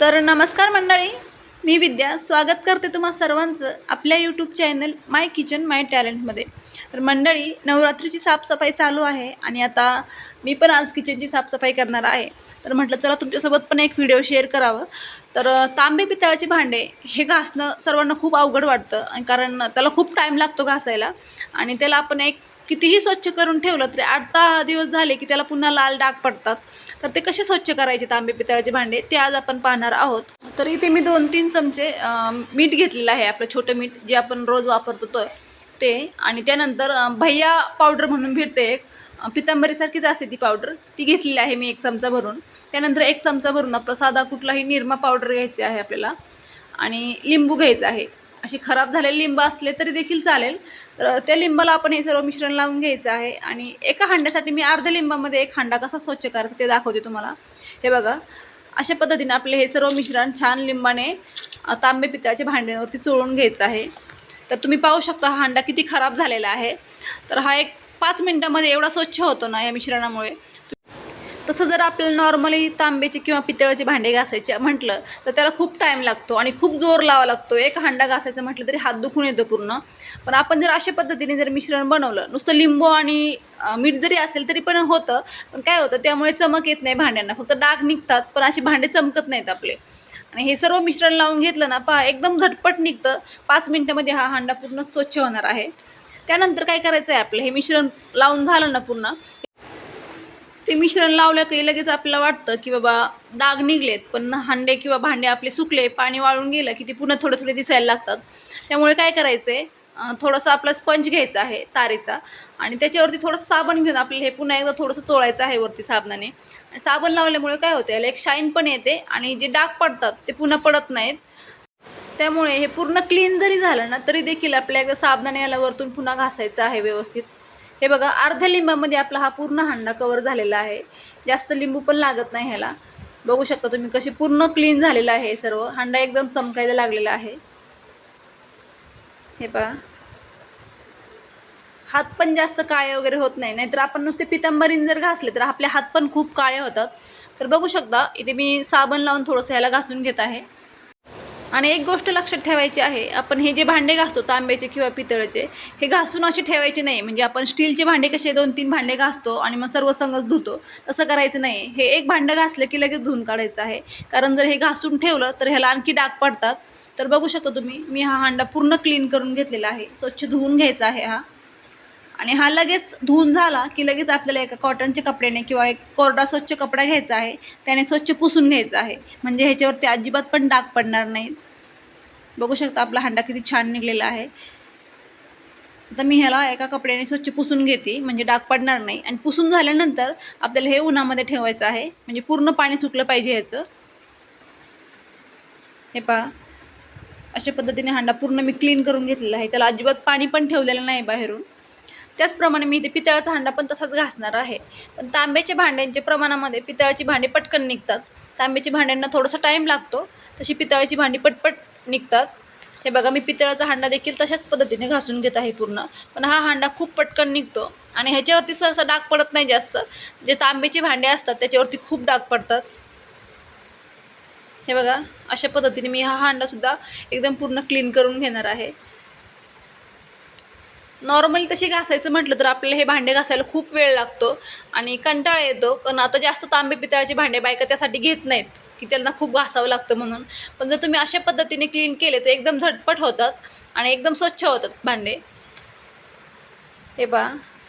तर नमस्कार मंडळी मी विद्या. स्वागत करते तुम्हा सर्वांचं आपल्या YouTube channel my kitchen my टॅलेंटमध्ये तर मंडळी नवरात्रीची साफसफाई चालू आहे आणि आता मी पण आज किचनची साफसफाई करणार आहे. तर म्हटलं चला तुमच्यासोबत पण एक व्हिडिओ शेअर करावं. तर तांबे पितळाचे भांडे हे घासणं सर्वांना खूप अवघड वाटतं कारण त्याला खूप टाईम लागतो घासायला. आणि त्याला आपण एक कितीही स्वच्छ करून ठेवलं तरी आठ दहा दिवस झाले की त्याला पुन्हा लाल डाग पडतात. तर ते कसे स्वच्छ करायचे तांबे पितळाचे भांडे ते आज आपण पाहणार आहोत. तर इथे मी दोन तीन चमचे मीठ घेतलेलं आहे आपलं छोटं मीठ जे आपण रोज वापरतो तो. ते आणि त्यानंतर भैया पावडर म्हणून भेटते एक. पितांबरीसारखीच असते ती पावडर. ती घेतलेली आहे मी एक चमचा भरून. त्यानंतर एक चमचा भरून आपला साधा कुठलाही निरमा पावडर घ्यायची आहे आपल्याला. आणि लिंबू घ्यायचं आहे. अशी खराब झालेले लिंब असले तरी देखील चालेल. तर त्या लिंबाला आपण हे सर्व मिश्रण लावून घ्यायचं आहे. आणि एका हांड्यासाठी मी अर्ध्या लिंबामध्ये एक हांडा कसा स्वच्छ करायचा ते दाखवते तुम्हाला. हे बघा अशा पद्धतीने आपले हे सर्व मिश्रण छान लिंबाने तांबे पितळाच्या भांड्यांवरती चोळून घ्यायचं आहे. तर तुम्ही पाहू शकता हा हांडा किती खराब झालेला आहे. तर हा एक पाच मिनटामध्ये एवढा स्वच्छ होतो ना या मिश्रणामुळे. तसं जर आपल्याला नॉर्मली तांब्याची किंवा पितळाचे भांडे घासायचे म्हटलं तर त्याला खूप टाईम लागतो आणि खूप जोर लावा लागतो. एक हांडा घासायचं म्हटलं तरी हात दुखून येतो पूर्ण. पण आपण जर अशा पद्धतीने जर मिश्रण बनवलं नुसतं लिंबू आणि मीठ जरी असेल तरी पण होतं पण काय होतं त्यामुळे चमक येत नाही भांड्यांना. फक्त डाग निघतात पण असे भांडे चमकत नाहीत आपले. आणि हे सर्व मिश्रण लावून घेतलं ना पहा एकदम झटपट निघतं. पाच मिनटामध्ये हा हांडा पूर्ण स्वच्छ होणार आहे. त्यानंतर काय करायचं आहे आपलं? हे मिश्रण लावून झालं ना पूर्ण ते मिश्रण लावलं की लगेच आपल्याला वाटतं की बाबा डाग निघलेत पण हांडे किंवा भांडे आपले सुकले पाणी वाळून गेलं की ते पुन्हा थोडे थोडे दिसायला लागतात. त्यामुळे काय करायचं आहे थोडंसं आपला स्पंज घ्यायचा आहे तारेचा आणि त्याच्यावरती थोडंसं साबण घेऊन आपल्याला हे पुन्हा एकदा थोडंसं चोळायचं आहे वरती साबणाने. आणि साबण लावल्यामुळे काय होतं याला एक शाईन पण येते आणि जे डाग पडतात ते पुन्हा पडत नाहीत. त्यामुळे हे पूर्ण क्लीन जरी झालं ना तरी देखील आपल्या एकदा साबणाने याला वरतून पुन्हा घासायचं आहे व्यवस्थित. हे बघा अर्ध्या लिंबामध्ये आपला हा पूर्ण हांडा कवर झालेला आहे. जास्त लिंबू पण लागत नाही ह्याला. बघू शकता तुम्ही कशी पूर्ण क्लीन झालेला आहे सर्व. हांडा एकदम चमकायला लागलेला आहे. हे पहा. हात पण जास्त काळे वगैरे होत नाही. नाहीतर आपण नुसते पितांबरीन जर घासले तर आपले हात पण खूप काळे होतात. तर बघू शकता इथे मी साबण लावून थोडंसं ह्याला घासून घेत आहे. आणि एक गोष्ट लक्षात ठेवायची आहे आपण हे जे भांडे घासतो तांब्याचे किंवा पितळेचे हे घासून असे ठेवायचे नाही. म्हणजे आपण स्टीलचे भांडे कसे दोन तीन भांडे घासतो आणि मग सर्व संगच धुतो तसं करायचं नाही. हे एक भांडं घासलं की लगेच धुवून काढायचं आहे. कारण जर हे घासून ठेवलं तर ह्याला आणखी डाग पडतात. तर बघू शकता तुम्ही मी हा हांडा पूर्ण क्लीन करून घेतलेला आहे. स्वच्छ धुवून घ्यायचा आहे हा. आणि हा लगेच धुवून झाला की लगेच आपल्याला एका कॉटनच्या कपड्याने किंवा एक कोरडा स्वच्छ कपडा घ्यायचा आहे त्याने स्वच्छ पुसून घ्यायचा आहे. म्हणजे ह्याच्यावरती अजिबात पण डाग पडणार नाहीत. बघू शकता आपला हांडा किती छान निघलेला आहे. आता मी ह्याला एका कपड्याने स्वच्छ पुसून घेते म्हणजे डाग पडणार नाही. आणि पुसून झाल्यानंतर आपल्याला हे उन्हामध्ये ठेवायचं आहे. म्हणजे पूर्ण पाणी सुकलं पाहिजे ह्याचं. हे पहा. अशा पद्धतीने हांडा पूर्ण मी क्लीन करून घेतलेला आहे. त्याला अजिबात पाणी पण ठेवलेलं नाही बाहेरून. त्याचप्रमाणे मी इथे पितळाचा हांडा पण तसाच घासणार आहे. पण तांब्याच्या भांड्यांच्या प्रमाणामध्ये पितळाची भांडी पटकन निघतात. तांब्याच्या भांड्यांना थोडासा टाईम लागतो. तशी पितळाची भांडी पटपट निघतात. हे बघा मी पितळाचा हांडा देखील तशाच पद्धतीने घासून घेत आहे पूर्ण. पण हा हांडा खूप पटकन निघतो. आणि ह्याच्यावरती सहसा डाग पडत नाही जास्त. जे तांब्याचे भांडे असतात त्याच्यावरती खूप डाग पडतात. हे बघा अशा पद्धतीने मी हा हांडासुद्धा एकदम पूर्ण क्लीन करून घेणार आहे. नॉर्मली तशी घासायचं म्हटलं तर आपल्याला हे भांडे घासायला खूप वेळ लागतो आणि कंटाळा येतो. कारण आता जास्त तांबे पितळाचे भांडे बायका त्यासाठी घेत नाहीत की त्यांना खूप घासावं लागतं म्हणून. पण जर तुम्ही अशा पद्धतीने क्लीन केले तर एकदम झटपट होतात आणि एकदम स्वच्छ होतात भांडे. हे बा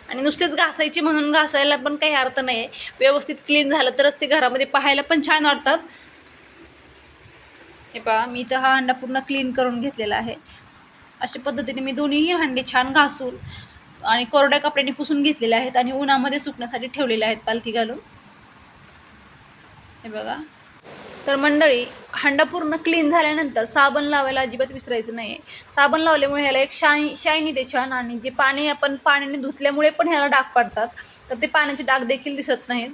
आणि नुसतेच घासायचे म्हणून घासायला पण काही अर्थ नाही आहे व्यवस्थित क्लीन झालं तरच ते घरामध्ये पाहायला पण छान वाटतात. हे पहा. मी तर हा अंडा पूर्ण क्लीन करून घेतलेला आहे. अशा पद्धतीने मी दोन्हीही हांडे छान घासून आणि कोरड्या कपड्याने पुसून घेतलेले आहेत आणि उन्हामध्ये सुकण्यासाठी ठेवलेले आहेत पालथी घालून. हे बघा. तर मंडळी हांडा पूर्ण क्लीन झाल्यानंतर साबण लावायला अजिबात विसरायचं नाही आहे साबण लावल्यामुळे ह्याला एक शाई शाईन येते छान आणि जे पाणी आपण पाण्याने धुतल्यामुळे पण ह्याला डाग पडतात तर ते पाण्याचे डाग देखील दिसत नाहीत.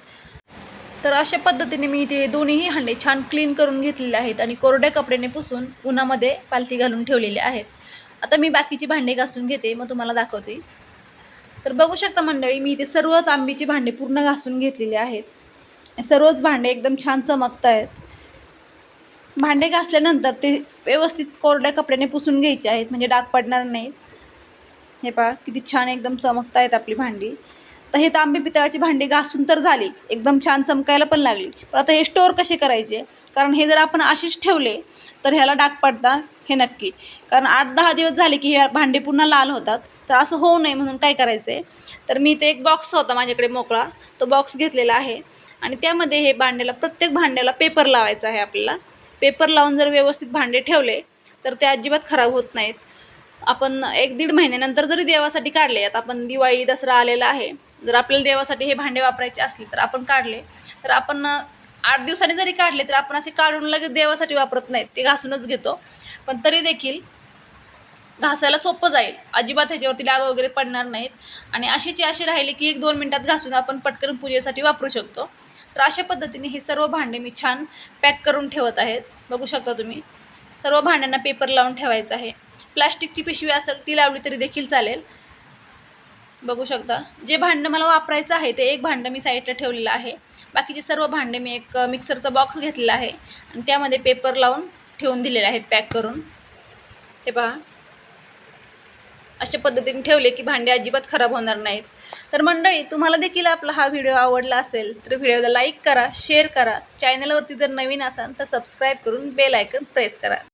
तर अशा पद्धतीने मी इथे दोन्हीही हांडे छान क्लीन करून घेतलेले आहेत आणि कोरड्या कपड्याने पुसून उन्हामध्ये पालथी घालून ठेवलेले आहेत. आता मी बाकीची भांडे घासून घेते मग तुम्हाला दाखवते. तर बघू शकता मंडळी मी इथे सर्व तांबीची भांडे पूर्ण घासून घेतलेली आहेत. सर्वच भांडे एकदम छान चमकत आहेत भांडे घासल्यानंतर ते व्यवस्थित कोरड्या कपड्याने पुसून घ्यायचे आहेत म्हणजे डाग पडणार नाहीत. हे पहा किती छान एकदम चमकत आहेत आपली भांडी. तर हे तांबे पितळाची भांडी घासून तर झाली एकदम छान चमकायला पण लागली. पण आता हे स्टोअर कसे करायचे? कारण हे जर आपण अशीच ठेवले तर ह्याला डाग पडतात हे नक्की. कारण आठ दहा दिवस झाले की हे भांडे पुन्हा लाल होतात तर असं होऊ नये म्हणून काय करायचं? आहे तर मी ते एक बॉक्स होता माझ्याकडे मोकळा तो बॉक्स घेतलेला आहे. आणि त्यामध्ये हे भांड्याला प्रत्येक भांड्याला पेपर लावायचा आहे आपल्याला. पेपर लावून जर व्यवस्थित भांडे ठेवले तर ते अजिबात खराब होत नाहीत. आपण एक दीड महिन्यानंतर जरी देवासाठी काढले आता आपण दिवाळी दसरा आलेला आहे जर आपल्याला देवासाठी हे भांडे वापरायचे असले तर आपण काढले. तर आपण आठ दिवसांनी जरी काढले तर आपण असे काढून लगेच देवासाठी वापरत नाहीत. ते घासूनच घेतो. पण तरी देखील घासायला सोपं जाईल. अजिबात ह्याच्यावरती लाग वगैरे पडणार नाहीत. आणि अशीची अशी राहिले की एक दोन मिनटात घासून आपण पटकन पूजेसाठी वापरू शकतो. तर अशा पद्धतीने हे सर्व भांडे मी छान पॅक करून ठेवत आहेत. बघू शकता तुम्ही. सर्व भांड्यांना पेपर लावून ठेवायचं आहे. प्लास्टिकची पिशवी असेल ती लावली तरी देखील चालेल. बघू शकता. जे भांडं मला वापरायचं आहे ते एक भांडं मी साईडला ठेवलेलं आहे. बाकीचे सर्व भांडे मी एक मिक्सरचा बॉक्स घेतलेला आहे. आणि त्यामध्ये पेपर लावून ठेवून दिलेले आहेत पॅक करून. हे पहा. अशा पद्धतीने ठेवले की भांडे अजिबात खराब होणार नाहीत. तर मंडळी तुम्हाला देखील आपला हा व्हिडिओ आवडला असेल तर व्हिडिओला लाईक करा शेअर करा. चॅनलवरती जर नवीन असाल तर सबस्क्राईब करून बेल आयकन प्रेस करा.